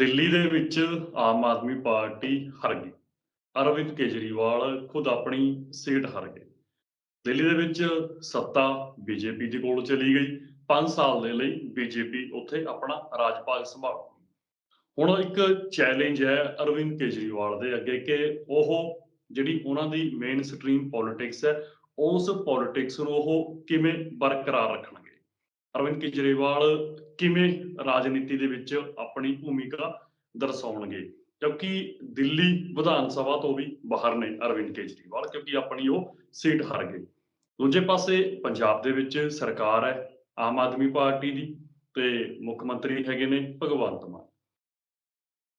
ਦਿੱਲੀ ਦੇ ਵਿੱਚ ਆਮ ਆਦਮੀ ਪਾਰਟੀ ਹਾਰ ਗਈ। ਅਰਵਿੰਦ ਕੇਜਰੀਵਾਲ ਖੁਦ ਆਪਣੀ ਸੀਟ ਹਾਰ ਗਏ। ਦਿੱਲੀ ਦੇ ਵਿੱਚ ਸੱਤਾ ਬੀਜੇਪੀ ਦੇ ਕੋਲ ਚਲੀ ਗਈ। 5 ਸਾਲ ਦੇ ਲਈ ਬੀਜੇਪੀ ਉੱਥੇ ਆਪਣਾ ਰਾਜਪਾਲ ਸੰਭਾਲੂ ਹੁਣ ਇੱਕ ਚੈਲੰਜ ਹੈ ਅਰਵਿੰਦ ਕੇਜਰੀਵਾਲ ਦੇ ਅੱਗੇ ਕਿ ਉਹ ਜਿਹੜੀ ਉਹਨਾਂ ਦੀ ਮੇਨ ਸਟ੍ਰੀਮ ਪੋਲਿਟਿਕਸ ਹੈ, ਉਸ ਪੋਲਿਟਿਕਸ ਨੂੰ ਉਹ ਕਿਵੇਂ ਬਰਕਰਾਰ ਰੱਖਣਾ ਅਰਵਿੰਦ ਕੇਜਰੀਵਾਲ ਕਿਵੇਂ ਰਾਜਨੀਤੀ ਦੇ ਵਿੱਚ ਆਪਣੀ ਭੂਮਿਕਾ ਦਰਸਾਉਣਗੇ? ਕਿਉਂਕਿ ਦਿੱਲੀ ਵਿਧਾਨ ਸਭਾ ਤੋਂ ਵੀ ਬਾਹਰ ਨੇ ਅਰਵਿੰਦ ਕੇਜਰੀਵਾਲ, ਕਿਉਂਕਿ ਆਪਣੀ ਉਹ ਸੀਟ ਹਾਰ ਗਏ। ਦੂਜੇ ਪਾਸੇ ਪੰਜਾਬ ਦੇ ਵਿੱਚ ਸਰਕਾਰ ਹੈ, ਆਮ ਆਦਮੀ ਪਾਰਟੀ ਦੀ ਤੇ ਮੁੱਖ ਮੰਤਰੀ ਹੈਗੇ ਨੇ ਭਗਵੰਤ ਮਾਨ।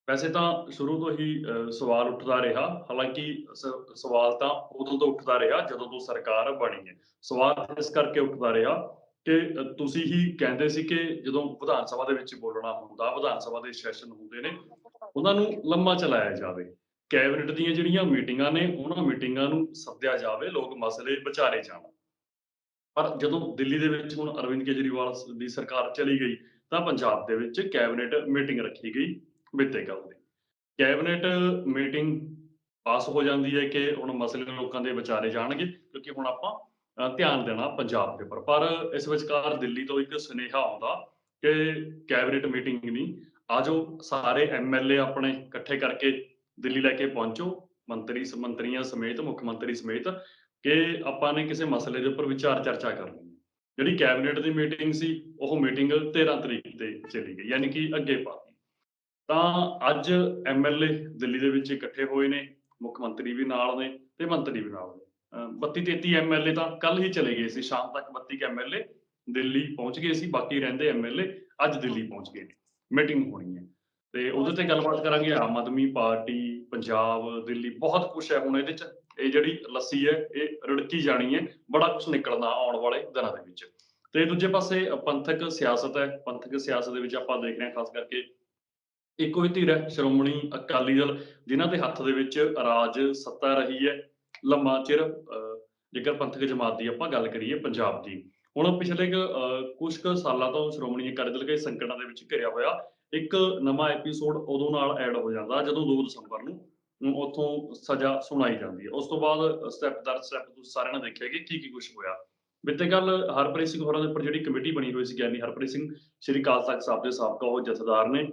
ਵੈਸੇ ਤਾਂ ਸ਼ੁਰੂ ਤੋਂ ਹੀ ਸਵਾਲ ਉੱਠਦਾ ਰਿਹਾ, ਹਾਲਾਂਕਿ ਸ- ਸਵਾਲ ਤਾਂ ਉਦੋਂ ਤੋਂ ਉੱਠਦਾ ਰਿਹਾ ਜਦੋਂ ਤੋਂ ਸਰਕਾਰ ਬਣੀ ਹੈ। ਸਵਾਲ ਇਸ ਕਰਕੇ ਉੱਠਦਾ ਰਿਹਾ ਕਿ ਤੁਸੀਂ ਹੀ ਕਹਿੰਦੇ ਸੀ ਕਿ ਜਦੋਂ ਵਿਧਾਨ ਸਭਾ ਦੇ ਵਿੱਚ ਬੋਲਣਾ ਹੁੰਦਾ, ਵਿਧਾਨ ਸਭਾ ਦੇ ਸੈਸ਼ਨ ਹੁੰਦੇ ਨੇ, ਉਹਨਾਂ ਨੂੰ ਲੰਮਾ ਚਲਾਇਆ ਜਾਵੇ। ਕੈਬਨਿਟ ਦੀਆਂ ਜਿਹੜੀਆਂ ਮੀਟਿੰਗਾਂ ਨੇ, ਉਹਨਾਂ ਮੀਟਿੰਗਾਂ ਨੂੰ ਸੱਦਿਆ ਜਾਵੇ, ਲੋਕ ਮਸਲੇ ਵਿਚਾਰੇ ਜਾਣ। ਪਰ ਜਦੋਂ ਦਿੱਲੀ ਦੇ ਵਿੱਚ ਹੁਣ ਅਰਵਿੰਦ ਕੇਜਰੀਵਾਲ ਦੀ ਸਰਕਾਰ ਚਲੀ ਗਈ, ਤਾਂ ਪੰਜਾਬ ਦੇ ਵਿੱਚ ਕੈਬਨਿਟ ਮੀਟਿੰਗ ਰੱਖੀ ਗਈ ਬੀਤੇ ਕੱਲ ਦੀ। ਕੈਬਨਿਟ ਮੀਟਿੰਗ ਪਾਸ ਹੋ ਜਾਂਦੀ ਹੈ ਕਿ ਹੁਣ ਮਸਲੇ ਲੋਕਾਂ ਦੇ ਵਿਚਾਰੇ ਜਾਣਗੇ, ਕਿਉਂਕਿ ਹੁਣ ਆਪਾਂ ਧਿਆਨ ਦੇਣਾ ਪੰਜਾਬ ਦੇ ਉੱਪਰ। ਪਰ ਇਸ ਵਿਚਕਾਰ ਦਿੱਲੀ ਤੋਂ ਇੱਕ ਸੁਨੇਹਾ ਆਉਂਦਾ ਕਿ ਕੈਬਨਿਟ ਮੀਟਿੰਗ ਨਹੀਂ ਆਜੋ ਸਾਰੇ ਐਮਐਲਏ ਆਪਣੇ ਇਕੱਠੇ ਕਰਕੇ ਦਿੱਲੀ ਲੈ ਕੇ ਪਹੁੰਚੋ। ਮੰਤਰੀ ਮੰਤਰੀਆਂ ਸਮੇਤ, ਮੁੱਖ ਮੰਤਰੀ ਸਮੇਤ ਕਿ ਆਪਾਂ ਨੇ ਕਿਸੇ ਮਸਲੇ ਦੇ ਉੱਪਰ ਵਿਚਾਰ ਚਰਚਾ ਕਰਨੀ ਹੈ ਜਿਹੜੀ ਕੈਬਨਿਟ ਦੀ ਮੀਟਿੰਗ ਸੀ, ਉਹ ਮੀਟਿੰਗ 13 ਤਰੀਕ ਤੇ ਚਲੀ ਗਈ, ਯਾਨੀ ਕਿ ਅੱਗੇ ਪਾਤੀ ਤਾਂ ਅੱਜ ਐਮਐਲਏ ਦਿੱਲੀ ਦੇ ਵਿੱਚ ਇਕੱਠੇ ਹੋਏ ਨੇ, ਮੁੱਖ ਮੰਤਰੀ ਵੀ ਨਾਲ ਨੇ ਤੇ ਮੰਤਰੀ ਵੀ ਨਾਲ ਨੇ। 32 33 ਐਮਐਲਏ ਤਾਂ ਕੱਲ ਹੀ ਚਲੇ ਗਏ ਸੀ, ਸ਼ਾਮ ਤੱਕ 32 ਐਮਐਲਏ ਦਿੱਲੀ ਪਹੁੰਚ ਗਏ ਸੀ, ਬਾਕੀ ਰਹਿੰਦੇ ਐਮਐਲਏ ਅੱਜ ਦਿੱਲੀ ਪਹੁੰਚ ਗਏ ਨੇ, ਮੀਟਿੰਗ ਹੋਣੀ ਹੈ। ਤੇ ਉਹਦੇ ਤੇ ਗੱਲਬਾਤ ਕਰਾਂਗੇ ਆਮ ਆਦਮੀ ਪਾਰਟੀ, ਪੰਜਾਬ, ਦਿੱਲੀ, ਬਹੁਤ ਕੁਝ ਹੈ ਹੁਣ ਇਹਦੇ ਚ, ਇਹ ਜਿਹੜੀ ਲੱਸੀ ਹੈ, ਇਹ ਰੜਕੀ ਜਾਣੀ ਹੈ, ਬੜਾ ਕੁਝ ਨਿਕਲਣਾ ਆਉਣ ਵਾਲੇ ਦਿਨਾਂ ਦੇ ਵਿੱਚ। ਤੇ ਦੂਜੇ ਪਾਸੇ ਪੰਥਕ ਸਿਆਸਤ ਹੈ, ਪੰਥਕ ਸਿਆਸਤ ਦੇ ਵਿੱਚ ਆਪਾਂ ਦੇਖ ਰਹੇ ਹਾਂ, ਖਾਸ ਕਰਕੇ ਇੱਕੋ ਹੀ ਧਿਰ ਹੈ, ਸ਼੍ਰੋਮਣੀ ਅਕਾਲੀ ਦਲ, ਜਿਨ੍ਹਾਂ ਦੇ ਹੱਥ ਦੇ ਵਿੱਚ ਰਾਜ ਸੱਤਾ ਰਹੀ ਹੈ। ਲੰਮਾ ਚਿਰ ਅਹ, ਜੇਕਰ ਪੰਥਕ ਜਮਾਤ ਦੀ ਆਪਾਂ ਗੱਲ ਕਰੀਏ ਪੰਜਾਬ ਦੀ ਹੁਣ ਪਿਛਲੇ ਕੁ, ਕੁਝ ਕੁ ਸਾਲਾਂ ਤੋਂ ਸ਼੍ਰੋਮਣੀ ਅਕਾਲੀ ਦਲ ਕਈ ਸੰਕਟਾਂ ਦੇ ਵਿੱਚ ਘਿਰਿਆ ਹੋਇਆ ਇੱਕ ਨਵਾਂ ਐਪੀਸੋਡ ਉਦੋਂ ਨਾਲ ਐਡ ਹੋ ਜਾਂਦਾ ਜਦੋਂ 2 ਦਸੰਬਰ ਨੂੰ ਨੂੰ ਉੱਥੋਂ ਸਜ਼ਾ ਸੁਣਾਈ ਜਾਂਦੀ ਹੈ। ਉਸ ਤੋਂ ਬਾਅਦ ਸਟੈਪ ਦਰ ਸਟੈਪ ਤੁਸੀਂ ਸਾਰਿਆਂ ਨੇ ਦੇਖਿਆ ਕਿ ਕੀ ਕੀ ਕੁਝ ਹੋਇਆ। ਬੀਤੇ ਕੱਲ ਹਰਪ੍ਰੀਤ ਸਿੰਘ ਹੋਰਾਂ ਦੇ ਉੱਪਰ ਜਿਹੜੀ ਕਮੇਟੀ ਬਣੀ ਹੋਈ ਸੀ ਗਿਆਨੀ ਹਰਪ੍ਰੀਤ ਸਿੰਘ ਸ਼੍ਰੀ ਅਕਾਲ ਤਖਤ ਸਾਹਿਬ ਦੇ ਸਾਬਕਾ ਉਹ ਜਥੇਦਾਰ ਨੇ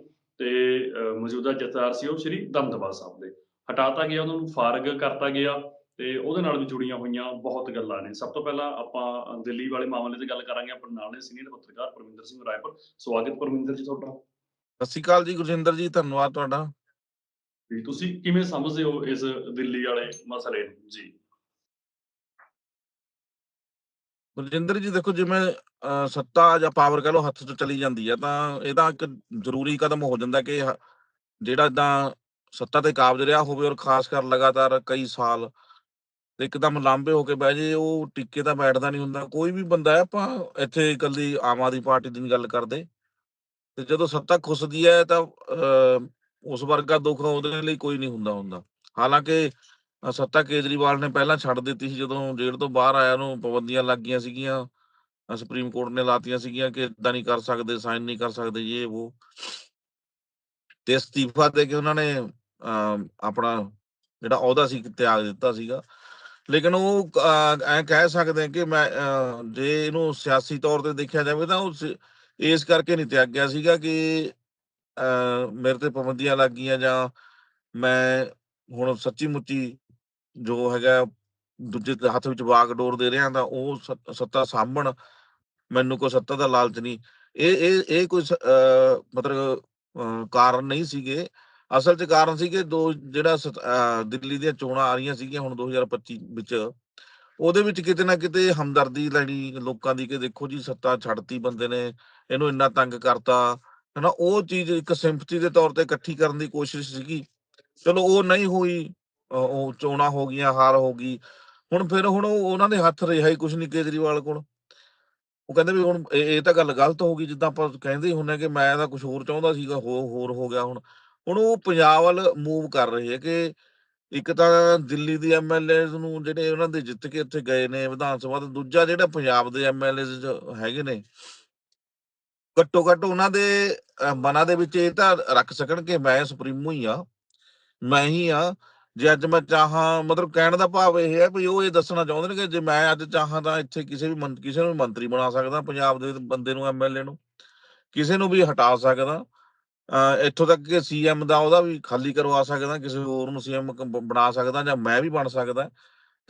ਤੇ ਅਹ, ਮੌਜੂਦਾ ਜਥੇਦਾਰ ਸੀ ਉਹ ਸ਼੍ਰੀ ਦਮਦਮਾ ਸਾਹਿਬ ਦੇ। ਹਟਾਤਾ ਗਿਆ ਉਹਨਾਂ ਨੂੰ ਫਾਰਗ ਕਰਤਾ ਗਿਆ। ਤੇ ਉਹਦੇ ਨਾਲ ਵੀ ਜੁੜੀਆਂ ਹੋਈਆਂ ਬਹੁਤ ਗੱਲਾਂ ਨੇ। ਸਭ ਤੋਂ ਪਹਿਲਾਂ ਆਪਾਂ ਦਿੱਲੀ ਵਾਲੇ ਮਾਮਲੇ ਤੇ ਗੱਲ ਕਰਾਂਗੇ। ਆਪਣੇ ਨਾਲ ਨੇ ਸੀਨੀਅਰ ਪੱਤਰਕਾਰ ਪਰਮਿੰਦਰ ਸਿੰਘ ਰਾਏਪੁਰ। ਸਵਾਗਤ ਪਰਮਿੰਦਰ ਜੀ ਤੁਹਾਡਾ। ਸਤਿ ਸ਼੍ਰੀ ਅਕਾਲ ਜੀ ਗੁਰਜਿੰਦਰ ਜੀ ਧੰਨਵਾਦ ਤੁਹਾਡਾ। ਵੀ ਤੁਸੀਂ ਕਿਵੇਂ ਸਮਝਦੇ ਹੋ ਇਸ ਦਿੱਲੀ ਵਾਲੇ ਮਸਲੇ ਨੂੰ? ਜੀ। ਗੁਰਜਿੰਦਰ ਜੀ ਦੇਖੋ ਜਿਵੇਂ ਸੱਤਾ ਜਾਂ ਪਾਵਰ ਕਹ ਲਓ ਹੱਥ ਤੋਂ ਚਲੀ ਜਾਂਦੀ ਹੈ ਤਾਂ ਇਹਦਾ ਇੱਕ ਜ਼ਰੂਰੀ ਕਦਮ ਹੋ ਜਾਂਦਾ ਕਿ ਜਿਹੜਾ ਇਦਾਂ ਸੱਤਾ ਤੇ ਕਾਬਜ ਰਿਹਾ ਹੋਵੇ ਔਰ ਖਾਸ ਕਰ ਲਗਾਤਾਰ ਕਈ ਸਾਲ ਤੇ ਇੱਕਦਮ ਲਾਂਬੇ ਹੋ ਕੇ ਬਹਿ ਜੇ ਉਹ ਟਿੱਕੇ ਤਾਂ ਬੈਠਦਾ ਨਹੀਂ ਹੁੰਦਾ। ਕੋਈ ਵੀ ਬੰਦਾ ਹੈ ਆਪਾਂ ਇੱਥੇ ਇਕੱਲੀ ਆਮ ਆਦਮੀ ਪਾਰਟੀ ਦੀ ਗੱਲ ਕਰਦੇ। ਤੇ ਜਦੋਂ ਸੱਤਾ ਖੁੱਸਦੀ ਹੈ ਤਾਂ ਉਸ ਵਰਗਾ ਦੁੱਖ ਉਹਦੇ ਲਈ ਕੋਈ ਨਹੀਂ ਹੁੰਦਾ ਹੁੰਦਾ। ਹਾਲਾਂਕਿ ਸੱਤਾ ਕੇਜਰੀਵਾਲ ਨੇ ਪਹਿਲਾਂ ਛੱਡ ਦਿੱਤੀ ਸੀ ਜਦੋਂ ਜੇਲ੍ਹ ਤੋਂ ਬਾਹਰ ਆਇਆ ਨੂੰ ਪਾਬੰਦੀਆਂ ਲੱਗ ਗਈਆਂ ਸੀਗੀਆਂ। ਸੁਪਰੀਮ ਕੋਰਟ ਨੇ ਲਾਤੀਆਂ ਸੀਗੀਆਂ ਕਿ ਇਦਾਂ ਨਹੀਂ ਕਰ ਸਕਦੇ ਸਾਈਨ ਨਹੀਂ ਕਰ ਸਕਦੇ ਇਹ ਉਹ ਤੇ ਅਸਤੀਫਾ ਦੇ ਕੇ ਉਹਨਾਂ ਨੇ ਅ, ਆਪਣਾ ਜਿਹੜਾ ਅਹੁਦਾ ਸੀ ਤਿਆਗ ਦਿੱਤਾ ਸੀਗਾ। ਲੇਕਿਨ ਉਹ ਐ ਕਹਿ ਸਕਦੇ ਆ ਕਿ ਮੈਂ ਜੇ ਇਹਨੂੰ ਸਿਆਸੀ ਤੌਰ ਤੇ ਦੇਖਿਆ ਜਾਵੇ ਤਾਂ ਉਹ ਇਸ ਕਰਕੇ ਨਹੀਂ ਤਿਆਗਿਆ ਸੀਗਾ ਕਿ ਮੇਰੇ ਤੇ ਪਾਬੰਦੀਆਂ ਲੱਗ ਗਈਆਂ ਜਾਂ ਮੈਂ ਹੁਣ ਸੱਚੀ ਮੁੱਚੀ ਜੋ ਹੈਗਾ ਦੂਜੇ ਦੇ ਹੱਥ ਵਿੱਚ ਵਾਗਡੋਰ ਦੇ ਰਿਹਾ ਤਾਂ ਉਹ ਸੱਤ- ਸੱਤਾ ਸਾਂਭਣ ਮੈਨੂੰ ਕੋਈ ਸੱਤਾ ਦਾ ਲਾਲਚ ਨਹੀਂ। ਇਹ ਇਹ ਇਹ ਕੋਈ ਅਹ, ਮਤਲਬ, ਅਹ, ਕਾਰਨ ਨਹੀਂ ਸੀਗੇ। ਅਸਲ 'ਚ ਕਾਰਨ ਸੀ ਕਿ ਦੋ ਜਿਹੜਾ ਦਿੱਲੀ ਦੀਆਂ ਚੋਣਾਂ ਆ ਰਹੀਆਂ ਸੀਗੀਆਂ ਹੁਣ 2025 ਵਿੱਚ। ਉਹਦੇ ਵਿੱਚ ਕਿਤੇ ਨਾ ਕਿਤੇ ਹਮਦਰਦੀ ਲੈਣੀ ਲੋਕਾਂ ਦੀ ਕਿ ਦੇਖੋ ਜੀ ਸੱਤਾ ਛੱਡਤੀ ਬੰਦੇ ਨੇ, ਇਹਨੂੰ ਇੰਨਾ ਤੰਗ ਕਰਤਾ। ਹਨਾ, ਉਹ ਚੀਜ਼ ਇੱਕ ਸਿੰਪਥੀ ਦੇ ਤੌਰ ਤੇ ਇਕੱਠੀ ਕਰਨ ਦੀ ਕੋਸ਼ਿਸ਼ ਸੀਗੀ। ਚਲੋ ਉਹ ਨਹੀਂ ਹੋਈ ਉਹ ਚੋਣਾਂ ਹੋ ਗਈਆਂ, ਹਾਰ ਹੋ ਗਈ। ਹੁਣ ਫਿਰ ਹੁਣ ਉਹਨਾਂ ਦੇ ਹੱਥ ਰਿਹਾ ਹੀ ਕੁਝ ਨਹੀਂ ਕੇਜਰੀਵਾਲ ਕੋਲ। ਉਹ ਕਹਿੰਦੇ ਵੀ ਹੁਣ ਇਹ ਤਾਂ ਗੱਲ ਗਲਤ ਹੋ ਗਈ, ਜਿੱਦਾਂ ਆਪਾਂ ਕਹਿੰਦੇ ਹੀ ਹੁੰਨੇ ਕਿ ਮੈਂ ਤਾਂ ਕੁਝ ਹੋਰ ਚਾਹੁੰਦਾ ਸੀਗਾ ਹੋਰ ਹੋ ਗਿਆ ਹੁਣ। ਹੁਣ ਉਹ ਪੰਜਾਬ ਵੱਲ ਮੂਵ ਕਰ ਰਹੇ ਹੈ ਕਿ ਇੱਕ ਤਾਂ ਦਿੱਲੀ ਦੀ ਐਮਐਲਏਜ਼ ਨੂੰ ਜਿਹੜੇ ਉਹਨਾਂ ਦੇ ਜਿੱਤ ਕੇ ਉੱਥੇ ਗਏ ਨੇ ਵਿਧਾਨ ਸਭਾ ਤੇ, ਦੂਜਾ ਜਿਹੜਾ ਪੰਜਾਬ ਦੇ ਐਮਐਲਏਜ਼ ਹੈਗੇ ਨੇ। ਘੱਟੋ ਘੱਟ ਉਹਨਾਂ ਦੇ ਮਨਾਂ ਦੇ ਵਿੱਚ ਇਹ ਤਾਂ ਰੱਖ ਸਕਣ ਕਿ ਮੈਂ ਸੁਪਰੀਮੋ ਹੀ ਆ। ਮੈਂ ਹੀ ਆ। ਜੇ ਅੱਜ ਮੈਂ ਚਾਹਾਂ, ਮਤਲਬ ਕਹਿਣ ਦਾ ਭਾਵ ਇਹ ਹੈ ਵੀ ਉਹ ਇਹ ਦੱਸਣਾ ਚਾਹੁੰਦੇ ਨੇ ਕਿ ਜੇ ਮੈਂ ਅੱਜ ਚਾਹਾਂ ਤਾਂ ਇੱਥੇ ਕਿਸੇ ਵੀ ਮੰ- ਕਿਸੇ ਨੂੰ ਵੀ ਮੰਤਰੀ ਬਣਾ ਸਕਦਾ, ਪੰਜਾਬ ਦੇ ਬੰਦੇ ਨੂੰ ਐਮਐਲਏ ਨੂੰ। ਕਿਸੇ ਨੂੰ ਵੀ ਹਟਾ ਸਕਦਾ। ਇੱਥੋਂ ਤੱਕ ਕਿ ਸੀਐਮ ਦਾ ਉਹਦਾ ਵੀ ਖਾਲੀ ਕਰਵਾ ਸਕਦਾ, ਕਿਸੇ ਹੋਰ ਨੂੰ ਸੀਐਮ ਬਣਾ ਸਕਦਾ ਜਾਂ ਮੈਂ ਵੀ ਬਣ ਸਕਦਾ।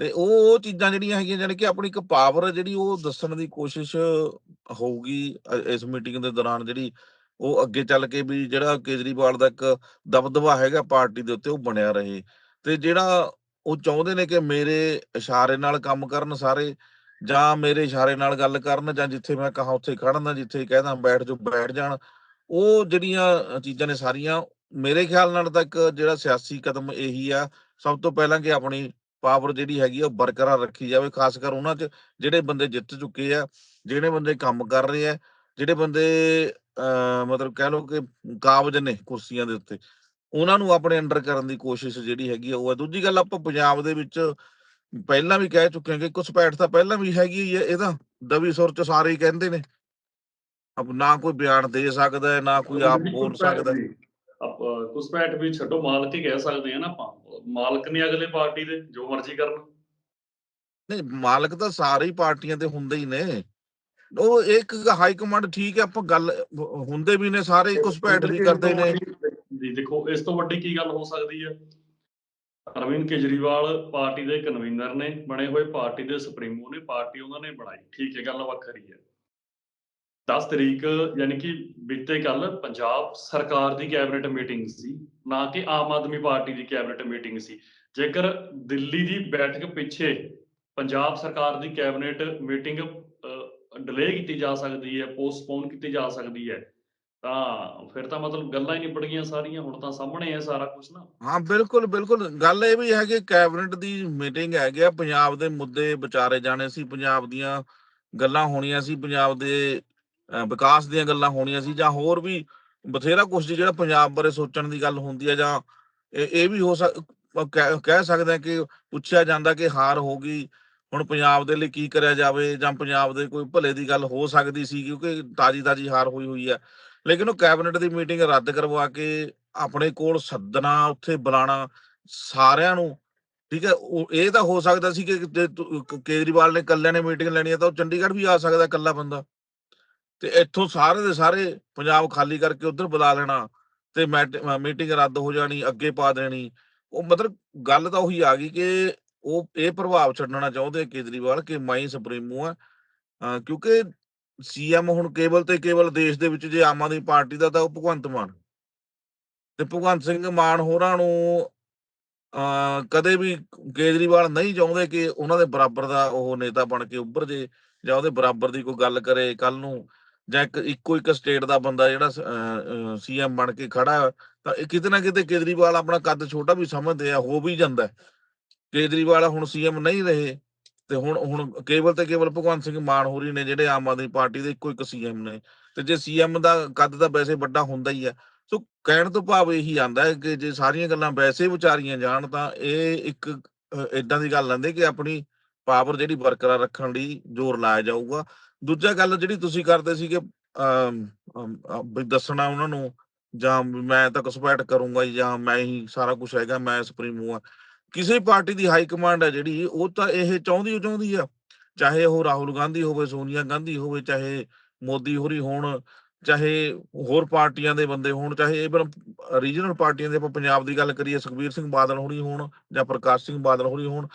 ਤੇ ਉਹ ਉਹ ਚੀਜ਼ਾਂ ਜਿਹੜੀਆਂ ਹੈਗੀਆਂ, ਜਾਣੀ ਕਿ ਆਪਣੀ ਇੱਕ ਪਾਵਰ ਜਿਹੜੀ ਉਹ ਦੱਸਣ ਦੀ ਕੋਸ਼ਿਸ਼ ਹੋਊਗੀ ਇਸ ਮੀਟਿੰਗ ਦੇ ਦੌਰਾਨ ਜਿਹੜੀ ਉਹ ਅੱਗੇ ਚੱਲ ਕੇ ਵੀ ਜਿਹੜਾ ਕੇਜਰੀਵਾਲ ਦਾ ਇੱਕ ਦਬਦਬਾ ਹੈਗਾ ਪਾਰਟੀ ਦੇ ਉੱਤੇ, ਉਹ ਬਣਿਆ ਰਹੇ। ਤੇ ਜਿਹੜਾ ਉਹ ਚਾਹੁੰਦੇ ਨੇ ਕਿ ਮੇਰੇ ਇਸ਼ਾਰੇ ਨਾਲ ਕੰਮ ਕਰਨ ਸਾਰੇ, ਜਾਂ ਮੇਰੇ ਇਸ਼ਾਰੇ ਨਾਲ ਗੱਲ ਕਰਨ, ਜਾਂ ਜਿੱਥੇ ਮੈਂ ਕਹਾ ਉੱਥੇ ਖੜਨਾ ਜਿੱਥੇ ਕਹਿਦਾ ਬੈਠ ਜੋ ਬੈਠ ਜਾਣ ਉਹ ਜਿਹੜੀਆਂ ਚੀਜ਼ਾਂ ਨੇ ਸਾਰੀਆਂ, ਮੇਰੇ ਖਿਆਲ ਨਾਲ ਤਾਂ ਇੱਕ ਜਿਹੜਾ ਸਿਆਸੀ ਕਦਮ ਇਹੀ ਆ, ਸਭ ਤੋਂ ਪਹਿਲਾਂ ਕਿ ਆਪਣੀ ਪਾਵਰ ਜਿਹੜੀ ਹੈਗੀ ਆ ਉਹ ਬਰਕਰਾਰ ਰੱਖੀ ਜਾਵੇ, ਖਾਸ ਕਰ ਉਹਨਾਂ 'ਚ ਜਿਹੜੇ ਬੰਦੇ ਜਿੱਤ ਚੁੱਕੇ ਆ, ਜਿਹੜੇ ਬੰਦੇ ਕੰਮ ਕਰ ਰਹੇ ਆ, ਜਿਹੜੇ ਬੰਦੇ ਅਹ ਮਤਲਬ ਕਹਿ ਲਓ ਕਿ ਕਾਬਜ ਨੇ ਕੁਰਸੀਆਂ ਦੇ ਉੱਤੇ, ਉਹਨਾਂ ਨੂੰ ਆਪਣੇ ਅੰਡਰ ਕਰਨ ਦੀ ਕੋਸ਼ਿਸ਼ ਜਿਹੜੀ ਹੈਗੀ ਆ ਉਹ ਹੈ। ਦੂਜੀ ਗੱਲ ਆਪਾਂ ਪੰਜਾਬ ਦੇ ਵਿੱਚ ਪਹਿਲਾਂ ਵੀ ਕਹਿ ਚੁੱਕੇ ਹਾਂ ਕਿ ਘੁਸਪੈਠ ਤਾਂ ਪਹਿਲਾਂ ਵੀ ਹੈਗੀ ਹੀ ਹੈ ਇਹਦਾ ਦਵੀ ਸੁਰ ਚ ਸਾਰੇ ਹੀ ਕਹਿੰਦੇ ਨੇ। ਅਬ ਨਾ ਕੋਈ ਬਿਆਨ ਦੇ ਸਕਦਾ ਹੈ ਨਾ ਕੋਈ ਆਪ ਬੋਲ ਸਕਦਾ ਹੈ। ਆਪਾਂ ਕੁਸਪੈਟ ਵੀ ਛੱਡੋ ਮਾਲਕ ਹੀ ਕਹਿ ਸਕਦੇ ਆ ਨਾ ਆਪਾਂ। ਮਾਲਕ ਨੇ ਅਗਲੇ ਪਾਰਟੀ ਦੇ ਜੋ ਮਰਜ਼ੀ ਕਰਨ। ਨਹੀਂ ਮਾਲਕ ਤਾਂ ਸਾਰੇ ਪਾਰਟੀਆਂ ਦੇ ਹੁੰਦੇ ਹੀ ਨੇ। ਉਹ ਇੱਕ ਹਾਈ ਕਮਾਂਡ ਠੀਕ ਹੈ ਆਪਾਂ ਗੱਲ ਹੁੰਦੇ ਵੀ ਨੇ ਸਾਰੇ ਘੁਸਪੈਠ ਵੀ ਕਰਦੇ ਨੇ। ਜੀ ਦੇਖੋ ਇਸ ਤੋਂ ਵੱਡੀ ਕੀ ਗੱਲ ਹੋ ਸਕਦੀ ਹੈ? ਅਰਵਿੰਦ ਕੇਜਰੀਵਾਲ ਪਾਰਟੀ ਦੇ ਕਨਵੀਨਰ ਨੇ ਬਣੇ ਹੋਏ ਪਾਰਟੀ ਦੇ ਸੁਪਰੀਮੋ ਨੇ ਪਾਰਟੀ ਉਹਨਾਂ ਨੇ ਬਣਾਈ। ਠੀਕ ਹੈ ਗੱਲ ਵੱਖਰੀ ਹੈ। 10 ਤਰੀਕ, ਯਾਨੀ ਕਿ ਬੀਤੇ ਕੱਲ ਪੰਜਾਬ ਸਰਕਾਰ ਦੀ ਕੈਬਨਿਟ ਮੀਟਿੰਗ ਸੀ, ਨਾ ਕਿ ਆਮ ਆਦਮੀ ਪਾਰਟੀ ਦੀ ਕੈਬਨਿਟ ਮੀਟਿੰਗ ਸੀ। ਜੇਕਰ ਦਿੱਲੀ ਦੀ ਬੈਠਕ ਪਿੱਛੇ ਪੰਜਾਬ ਸਰਕਾਰ ਦੀ ਕੈਬਨਿਟ ਮੀਟਿੰਗ ਡਿਲੇ ਕੀਤੀ ਜਾ ਸਕਦੀ ਹੈ ਪੋਸਟਪੋਨ ਕੀਤੀ ਜਾ ਸਕਦੀ ਹੈ, ਤਾਂ ਫਿਰ ਤਾਂ ਮਤਲਬ ਗੱਲਾਂ ਹੀ ਨਿਬੜ ਗਈਆਂ ਸਾਰੀਆਂ, ਹੁਣ ਤਾਂ ਸਾਹਮਣੇ ਹੈ ਸਾਰਾ ਕੁਝ ਨਾ। ਹਾਂ, ਬਿਲਕੁਲ ਬਿਲਕੁਲ। ਗੱਲ ਇਹ ਵੀ ਹੈ ਕਿ ਕੈਬਨਿਟ ਦੀ ਮੀਟਿੰਗ ਹੈਗੀ ਆ, ਪੰਜਾਬ ਦੇ ਮੁੱਦੇ ਵਿਚਾਰੇ ਜਾਣੇ ਸੀ, ਪੰਜਾਬ ਦੀਆਂ ਗੱਲਾਂ ਹੋਣੀਆਂ ਸੀ, ਪੰਜਾਬ ਦੇ ਵਿਕਾਸ ਦੀਆਂ ਗੱਲਾਂ ਹੋਣੀਆਂ ਸੀ ਜਾਂ ਹੋਰ ਵੀ ਬਥੇਰਾ ਕੁਝ ਜਿਹੜਾ ਪੰਜਾਬ ਬਾਰੇ ਸੋਚਣ ਦੀ ਗੱਲ ਹੁੰਦੀ ਹੈ ਜਾਂ ਇਹ ਵੀ ਹੋ ਕਹਿ ਸਕਦੇ ਹਾਂ ਕਿ ਪੁੱਛਿਆ ਜਾਂਦਾ ਕਿ ਹਾਰ ਹੋ ਗਈ, ਹੁਣ ਪੰਜਾਬ ਦੇ ਲਈ ਕੀ ਕਰਿਆ ਜਾਵੇ ਜਾਂ ਪੰਜਾਬ ਦੇ ਕੋਈ ਭਲੇ ਦੀ ਗੱਲ ਹੋ ਸਕਦੀ ਸੀ ਕਿਉਂਕਿ ਤਾਜੀ ਤਾਜੀ ਹਾਰ ਹੋਈ ਹੋਈ ਹੈ ਲੇਕਿਨ ਉਹ ਕੈਬਨਿਟ ਦੀ ਮੀਟਿੰਗ ਰੱਦ ਕਰਵਾ ਕੇ ਆਪਣੇ ਕੋਲ ਸੱਦਣਾ, ਉੱਥੇ ਬੁਲਾਣਾ ਸਾਰਿਆਂ ਨੂੰ, ਠੀਕ ਹੈ, ਉਹ, ਇਹ ਤਾਂ ਹੋ ਸਕਦਾ ਸੀ ਕਿ ਜੇ ਕੇਜਰੀਵਾਲ ਨੇ ਇਕੱਲਿਆਂ ਨੇ ਮੀਟਿੰਗ ਲੈਣੀ ਹੈ ਤਾਂ ਉਹ ਚੰਡੀਗੜ੍ਹ ਵੀ ਆ ਸਕਦਾ ਇਕੱਲਾ ਬੰਦਾ। ਤੇ ਇੱਥੋਂ ਸਾਰੇ ਦੇ ਸਾਰੇ ਪੰਜਾਬ ਖਾਲੀ ਕਰਕੇ ਉਧਰ ਬੁਲਾ ਲੈਣਾ ਤੇ ਮੀਟਿੰਗ ਰੱਦ ਹੋ ਜਾਣੀ, ਅੱਗੇ ਪਾ ਦੇਣੀ। ਉਹ ਮਤਲਬ ਗੱਲ ਤਾਂ ਉਹੀ ਆ ਗਈ ਕਿ ਉਹ ਇਹ ਪ੍ਰਭਾਵ ਛੱਡਣਾ ਚਾਹੁੰਦੇ ਕੇਜਰੀਵਾਲ ਕਿ ਮੈਂ ਸੁਪਰੀਮੋ ਆ। ਕਿਉਂਕਿ ਸੀਐਮ ਹੁਣ ਕੇਵਲ ਤੇ ਕੇਵਲ ਦੇਸ਼ ਦੇ ਵਿੱਚ ਜੇ ਆਮ ਆਦਮੀ ਪਾਰਟੀ ਦਾ ਤਾਂ ਉਹ ਭਗਵੰਤ ਮਾਨ। ਤੇ ਭਗਵੰਤ ਸਿੰਘ ਮਾਨ ਹੋਰਾਂ ਨੂੰ ਅਹ ਕਦੇ ਵੀ ਕੇਜਰੀਵਾਲ ਨਹੀਂ ਚਾਹੁੰਦੇ ਕਿ ਉਹਨਾਂ ਦੇ ਬਰਾਬਰ ਦਾ ਉਹ ਨੇਤਾ ਬਣ ਕੇ ਉੱਭਰ ਜੇ ਜਾਂ ਉਹਦੇ ਬਰਾਬਰ ਦੀ ਕੋਈ ਗੱਲ ਕਰੇ ਕੱਲ ਨੂੰ। ਜਾਂ ਇੱਕੋ, ਇੱਕ ਸਟੇਟ ਦਾ ਬੰਦਾ ਜਿਹੜਾ ਸੀਐਮ ਬਣ ਕੇ ਖੜਾ ਤਾਂ ਇਹ ਕਿਤੇ ਨਾ ਕਿਤੇ ਕੇਜਰੀਵਾਲ ਆਪਣਾ ਕੱਦ ਛੋਟਾ ਵੀ ਸਮਝਦੇ ਆ, ਹੋ ਵੀ ਜਾਂਦਾ ਕੇਜਰੀਵਾਲ ਹੁਣ ਸੀਐਮ ਨਹੀਂ ਰਹੇ ਤੇ ਹੁਣ ਹੁਣ ਕੇਵਲ ਤੇ ਕੇਵਲ ਭਗਵੰਤ ਸਿੰਘ ਮਾਨ ਹੋਰੀ ਨੇ ਜਿਹੜੇ ਆਮ ਆਦਮੀ ਪਾਰਟੀ ਦੇ ਇੱਕੋ ਇੱਕ ਸੀਐਮ ਨੇ, ਤੇ ਜੇ ਸੀਐਮ ਦਾ ਕੱਦ ਤਾਂ ਵੈਸੇ ਵੱਡਾ ਹੁੰਦਾ ਹੀ ਹੈ ਸੋ ਕਹਿਣ ਤੋਂ ਭਾਵ ਇਹੀ ਆਂਦਾ ਹੈ ਕਿ ਜੇ ਸਾਰੀਆਂ ਗੱਲਾਂ ਵੈਸੇ ਵਿਚਾਰੀਆਂ ਜਾਣ ਤਾਂ ਇਹ ਇੱਕ ਇਦਾਂ ਦੀ ਗੱਲ ਲੈਂਦੇ ਕਿ ਆਪਣੀ ਪਾਵਰ ਜਿਹੜੀ ਬਰਕਰਾਰ ਰੱਖਣ ਲਈ ਜ਼ੋਰ ਲਾਇਆ ਜਾਊਗਾ। ਦੂਜਾ ਗੱਲ ਜਿਹੜੀ ਤੁਸੀਂ ਕਰਦੇ ਸੀਗੇ ਦੱਸਣਾ ਉਹਨਾਂ ਨੂੰ, ਜਾਂ ਮੈਂ ਤਾਂ ਘੁਸਪੈਠ ਕਰੂੰਗਾ ਜਾਂ ਮੈਂ ਹੀ ਸਾਰਾ ਕੁਝ ਹੈਗਾ, ਮੈਂ ਸੁਪਰੀਮੋ ਆ ਕਿਸੇ ਪਾਰਟੀ ਦੀ ਹਾਈ ਕਮਾਂਡ ਹੈ ਜਿਹੜੀ, ਉਹ ਤਾਂ ਇਹ ਚਾਹੁੰਦੀ ਓ ਚਾਹੁੰਦੀ ਆ। ਚਾਹੇ ਉਹ ਰਾਹੁਲ ਗਾਂਧੀ ਹੋਵੇ, ਸੋਨੀਆ ਗਾਂਧੀ ਹੋਵੇ, ਚਾਹੇ ਮੋਦੀ ਹੋਰੀ ਹੋਣ, ਚਾਹੇ ਹੋਰ ਪਾਰਟੀਆਂ ਦੇ ਬੰਦੇ ਹੋਣ, ਚਾਹੇ ਇਵਨ ਰੀਜਨਲ ਪਾਰਟੀਆਂ ਦੇ ਆਪਾਂ ਪੰਜਾਬ ਦੀ ਗੱਲ ਕਰੀਏ, ਸੁਖਬੀਰ ਸਿੰਘ ਬਾਦਲ ਹੋਣੀ ਹੋਣ, ਜਾਂ ਪ੍ਰਕਾਸ਼ ਸਿੰਘ ਬਾਦਲ ਹੋਣੀ ਹੋਣ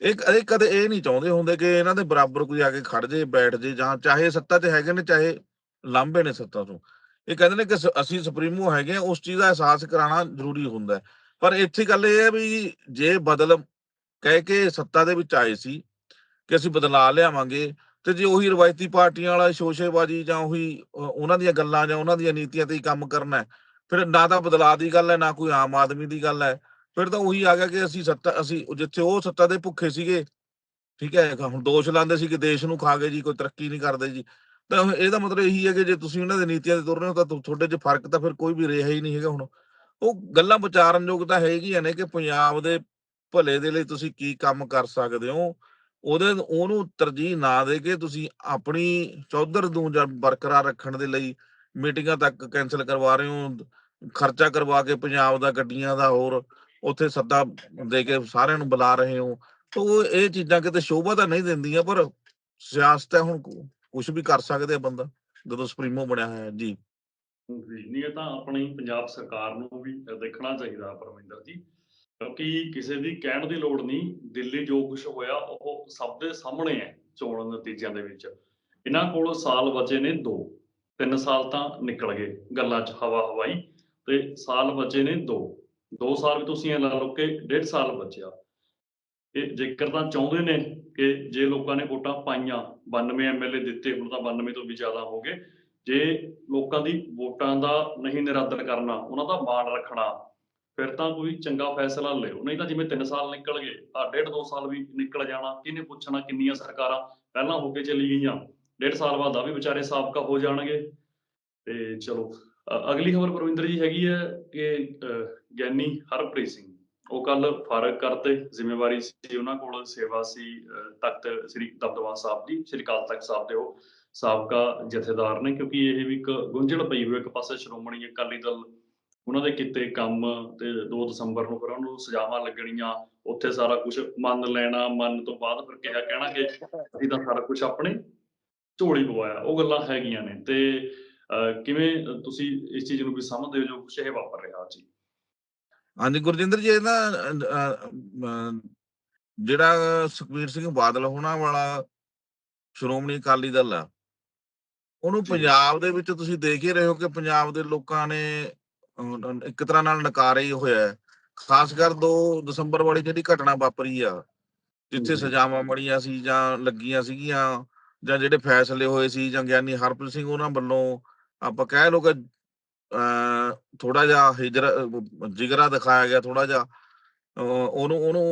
ਇਹ ਕਦੇ ਕਦੇ ਇਹ ਨਹੀਂ ਚਾਹੁੰਦੇ ਹੁੰਦੇ ਕਿ ਇਹਨਾਂ ਦੇ ਬਰਾਬਰ ਕੋਈ ਆ ਕੇ ਖੜ ਜੇ, ਬੈਠ ਜੇ ਜਾਂ ਚਾਹੇ ਸੱਤਾ ਚ ਹੈਗੇ ਨੇ, ਚਾਹੇ ਲਾਂਭੇ ਨੇ ਸੱਤਾ ਤੋਂ ਇਹ ਕਹਿੰਦੇ ਨੇ ਕਿ ਅਸੀਂ ਸੁਪਰੀਮੋ ਹੈਗੇ ਆ ਉਸ ਚੀਜ਼ ਦਾ ਅਹਿਸਾਸ ਕਰਾਉਣਾ ਜ਼ਰੂਰੀ ਹੁੰਦਾ ਹੈ। ਪਰ ਇੱਥੇ ਗੱਲ ਇਹ ਹੈ ਵੀ ਜੇ ਬਦਲ ਕਹਿ ਕੇ ਸੱਤਾ ਦੇ ਵਿੱਚ ਆਏ ਸੀ ਕਿ ਅਸੀਂ ਬਦਲਾ ਲਿਆਵਾਂਗੇ ਤੇ ਜੇ ਉਹੀ ਰਵਾਇਤੀ ਪਾਰਟੀਆਂ ਵਾਲਾ ਸ਼ੋਸ਼ੇਬਾਜ਼ੀ ਜਾਂ ਉਹੀ ਉਹਨਾਂ ਦੀਆਂ ਗੱਲਾਂ ਜਾਂ ਉਹਨਾਂ ਦੀਆਂ ਨੀਤੀਆਂ ਤੇ ਹੀ ਕੰਮ ਕਰਨਾ ਫਿਰ ਨਾ ਤਾਂ ਬਦਲਾਅ ਦੀ ਗੱਲ ਹੈ, ਨਾ ਕੋਈ ਆਮ ਆਦਮੀ ਦੀ ਗੱਲ ਹੈ ਫਿਰ ਤਾਂ ਉਹੀ ਆ ਗਿਆ ਕਿ ਅਸੀਂ ਸੱਤਾ, ਅਸੀਂ ਜਿੱਥੇ ਉਹ ਸੱਤਾ ਦੇ ਭੁੱਖੇ ਸੀਗੇ, ਠੀਕ ਹੈ ਹੁਣ ਦੋਸ਼ ਲਾਉਂਦੇ ਸੀ ਕਿ ਦੇਸ਼ ਨੂੰ ਖਾ ਗਏ ਜੀ, ਕੋਈ ਤਰੱਕੀ ਨਹੀਂ ਕਰਦੇ ਜੀ। ਤਾਂ ਇਹਦਾ ਮਤਲਬ ਇਹੀ ਹੈ ਕਿ ਜੇ ਤੁਸੀਂ ਉਹਨਾਂ ਦੇ ਨੀਤੀਆਂ ਤੇ ਤੁਰ ਰਹੇ ਹੋ ਤਾਂ, ਤੁਹਾਡੇ 'ਚ ਫ਼ਰਕ ਤਾਂ ਫਿਰ ਕੋਈ ਵੀ ਰਿਹਾ ਹੀ ਨਹੀਂ ਹੈਗਾ ਹੁਣ। ਉਹ ਗੱਲਾਂ ਵਿਚਾਰਨਯੋਗ ਤਾਂ ਹੈਗੀਆਂ ਨੇ ਕਿ ਪੰਜਾਬ ਦੇ ਭਲੇ ਦੇ ਲਈ ਤੁਸੀਂ ਕੀ ਕੰਮ ਕਰ ਸਕਦੇ ਹੋ। ਉਹਦੇ, ਉਹਨੂੰ ਤਰਜੀਹ ਨਾ ਦੇ ਕੇ ਤੁਸੀਂ ਆਪਣੀ ਚੌਧਰ ਨੂੰ ਜਾਂ ਬਰਕਰਾਰ ਰੱਖਣ ਦੇ ਲਈ ਮੀਟਿੰਗਾਂ ਤੱਕ ਕੈਂਸਲ ਕਰਵਾ ਰਹੇ ਹੋ, ਖਰਚਾ ਕਰਵਾ ਕੇ ਪੰਜਾਬ ਦਾ, ਗੱਡੀਆਂ ਦਾ ਹੋਰ ਉੱਥੇ ਸੱਦਾ ਦੇ ਕੇ ਸਾਰਿਆਂ ਨੂੰ ਬੁਲਾ ਰਹੇ ਹੋ। ਤਾਂ ਇਹ ਚੀਜ਼ਾਂ ਕਿਤੇ ਸ਼ੋਭਾ ਤਾਂ ਨਹੀਂ ਦਿੰਦੀਆਂ, ਪਰ ਸਿਆਸਤ ਹੈ, ਹੁਣ ਕੁਝ ਵੀ ਕਰ ਸਕਦੇ ਆ ਬੰਦਾ, ਜਦੋਂ ਸੁਪਰੀਮੋ ਬਣਿਆ ਹੋਇਆ, ਜੀ। ਨਹੀਂ, ਇਹ ਤਾਂ ਆਪਣੀ ਪੰਜਾਬ ਸਰਕਾਰ ਨੂੰ ਵੀ ਦੇਖਣਾ ਚਾਹੀਦਾ, ਪਰਮਿੰਦਰ ਜੀ। ਕਿਉਂਕਿ ਕਿਸੇ ਦੀ ਕਹਿਣ ਦੀ ਲੋੜ ਨਹੀਂ, ਦਿੱਲੀ ਜੋ ਕੁਝ ਹੋਇਆ, ਉਹ ਸਭ ਦੇ ਸਾਹਮਣੇ ਹੈ, ਚੋਣ ਨਤੀਜਿਆਂ ਦੇ ਵਿੱਚ। ਇਹਨਾਂ ਕੋਲ ਸਾਲ ਬਚੇ ਨੇ ਦੋ, ਤਿੰਨ ਸਾਲ ਤਾਂ ਨਿਕਲ ਗਏ, ਗੱਲਾਂ 'ਚ ਹਵਾ ਹਵਾਈ ਤੇ ਸਾਲ ਬਚੇ ਨੇ ਦੋ। ਦੋ ਸਾਲ ਵੀ ਤੁਸੀਂ ਇਹ ਲਾ ਲਓ ਕਿ ਡੇਢ ਸਾਲ ਬਚਿਆ। ਇਹ ਜੇਕਰ ਤਾਂ ਚਾਹੁੰਦੇ ਨੇ ਕਿ ਜੇ ਲੋਕਾਂ ਨੇ ਵੋਟਾਂ ਪਾਈਆਂ 92 ਐਮਐਲਏ ਦਿੱਤੇ, ਹੁਣ ਤਾਂ 92 ਤੋਂ ਵੀ ਜ਼ਿਆਦਾ ਹੋ ਗਏ, ਜੇ ਲੋਕਾਂ ਦੀ ਵੋਟਾਂ ਦਾ ਨਹੀਂ ਨਿਰਾਦਰ ਕਰਨਾ, ਉਹਨਾਂ ਦਾ ਮਾਣ ਰੱਖਣਾ, ਫਿਰ ਤਾਂ ਕੋਈ ਚੰਗਾ ਫੈਸਲਾ ਲਿਓ। ਨਹੀਂ ਤਾਂ ਜਿਵੇਂ 3 ਸਾਲ ਨਿਕਲ ਗਏ ਆ ਡੇਢ ਦੋ ਸਾਲ ਵੀ ਨਿਕਲ ਜਾਣਾ, ਕਿਹਨੇ ਪੁੱਛਣਾ ਕਿੰਨੀਆਂ ਸਰਕਾਰਾਂ ਪਹਿਲਾਂ ਹੋ ਕੇ ਚਲੀ ਗਈਆਂ? ਡੇਢ ਸਾਲ ਬਾਅਦ ਆ ਵੀ ਵਿਚਾਰੇ ਸਾਬਕਾ ਹੋ ਜਾਣਗੇ। ਤੇ ਚਲੋ ਅਗਲੀ ਖਬਰ ਪਰਵਿੰਦਰ ਜੀ ਹੈਗੀ ਹੈ ਕਿ ਗਿਆਨੀ ਹਰਪ੍ਰੀਤ ਸਿੰਘ, ਉਹ ਕੱਲ ਫਾਰਗ ਕਰਤੇ ਜ਼ਿੰਮੇਵਾਰੀ ਸੀ ਉਹਨਾਂ ਕੋਲ, ਸੇਵਾ ਸੀ ਤਖਤ ਸ੍ਰੀ ਦਬਦਬਾ ਸਾਹਿਬ ਦੀ ਸ੍ਰੀ ਅਕਾਲ ਤਖਤ ਸਾਹਿਬ ਦੇ ਉਹ ਸਾਬਕਾ ਜਥੇਦਾਰ ਨੇ, ਕਿਉਂਕਿ ਇਹ ਵੀ ਇੱਕ ਗੁੰਝਲ ਪਈ ਹੋਈ, ਇੱਕ ਪਾਸੇ ਸ਼੍ਰੋਮਣੀ ਅਕਾਲੀ ਦਲ ਉਹਨਾਂ ਦੇ ਕੀਤੇ ਕੰਮ ਤੇ 2 ਦਸੰਬਰ ਨੂੰ ਫਿਰ ਉਹਨੂੰ ਸਜ਼ਾਵਾਂ ਲੱਗਣੀਆਂ, ਉੱਥੇ ਸਾਰਾ ਕੁਝ ਮੰਨ ਲੈਣਾ, ਮੰਨ ਤੋਂ ਬਾਅਦ ਫਿਰ ਕਿਹਾ ਕਹਿਣਾ ਕਿ ਅਸੀਂ ਤਾਂ ਸਾਰਾ ਕੁਝ ਆਪਣੇ ਝੋਲੀ ਪਵਾਇਆ, ਉਹ ਗੱਲਾਂ ਹੈਗੀਆਂ ਨੇ ਤੇ ਕਿਵੇਂ ਤੁਸੀਂ ਇਸ ਚੀਜ਼ ਨੂੰ ਵੀ ਸਮਝਦੇ ਹੋ ਜੋ ਕੁਝ ਇਹ ਵਾਪਰ ਰਿਹਾ ਜੀ ਹਾਂਜੀ ਗੁਰਜਿੰਦਰ ਜੀ ਇਹ ਨਾ ਅਹ, ਅਹ, ਅਹ, ਜਿਹੜਾ ਸੁਖਬੀਰ ਸਿੰਘ ਬਾਦਲ ਹੋਣਾ ਵਾਲਾ ਸ਼੍ਰੋਮਣੀ ਅਕਾਲੀ ਦਲ ਆ ਉਹਨੂੰ। ਪੰਜਾਬ ਦੇ ਵਿੱਚ ਤੁਸੀਂ ਦੇਖ ਹੀ ਰਹੇ ਹੋ ਕਿ ਪੰਜਾਬ ਦੇ ਲੋਕਾਂ ਨੇ ਇੱਕ ਤਰ੍ਹਾਂ ਨਾਲ ਨਕਾਰੇ ਹੀ ਹੋਇਆ ਹੈ। ਖਾਸ ਕਰ 2 ਦਸੰਬਰ ਵਾਲੀ ਜਿਹੜੀ ਘਟਨਾ ਵਾਪਰੀ ਆ ਜਿੱਥੇ। ਸਜ਼ਾਵਾਂ ਬਣੀਆਂ ਸੀ ਜਾਂ ਲੱਗੀਆਂ ਸੀਗੀਆਂ ਜਾਂ ਜਿਹੜੇ ਫੈਸਲੇ ਹੋਏ ਸੀ ਜਾਂ ਗਿਆਨੀ ਹਰਪ੍ਰੀਤ ਸਿੰਘ ਉਹਨਾਂ ਵੱਲੋਂ ਆਪਾਂ ਕਹਿ ਲਓ ਕਿ ਥੋੜਾ ਜਿਹਾ ਹਿਜਰ ਜਿਗਰਾ ਦਿਖਾਇਆ ਗਿਆ ਥੋੜਾ ਜਿਹਾ ਉਹਨੂੰ ਉਹਨੂੰ,